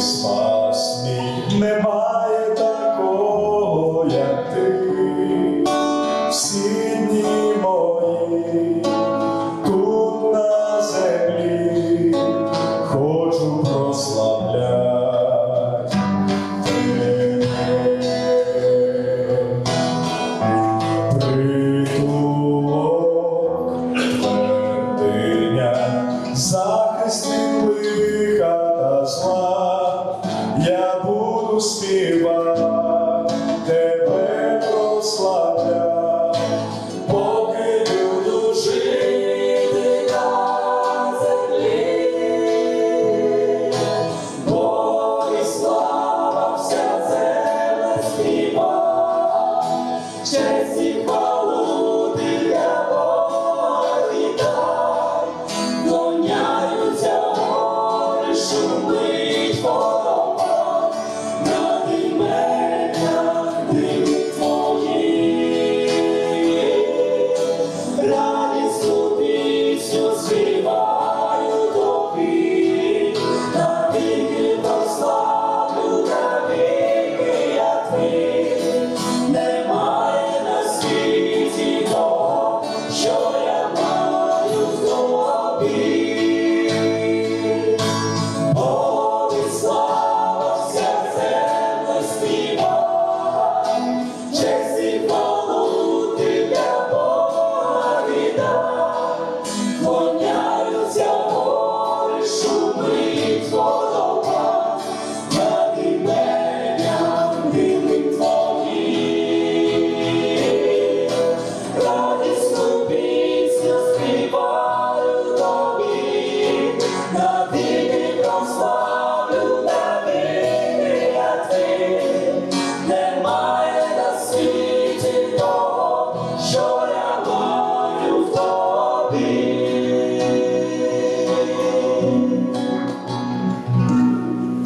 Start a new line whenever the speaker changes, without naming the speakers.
спас мій, немає такого, як ти, всі дні мої. Você. teus